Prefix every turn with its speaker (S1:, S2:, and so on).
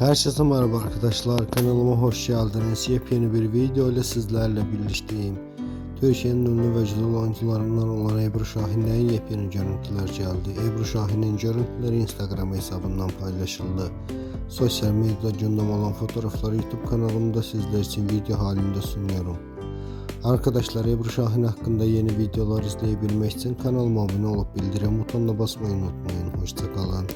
S1: Herkese merhaba arkadaşlar kanalıma hoş geldiniz. Yepyeni bir video ile sizlerle birlikteyim. Türkiye'nin ünlü ve güzel oyuncularından olan Ebru Şahin'den yepyeni görüntüler geldi. Ebru Şahin'in görüntüleri Instagram hesabından paylaşıldı. Sosyal medyada gündem olan fotoğrafları YouTube kanalımda sizler için video halinde sunuyorum. Arkadaşlar Ebru Şahin hakkında yeni videolar izleyebilmek için kanalıma abone olup bildirim butonuna basmayı unutmayın. Hoşçakalın.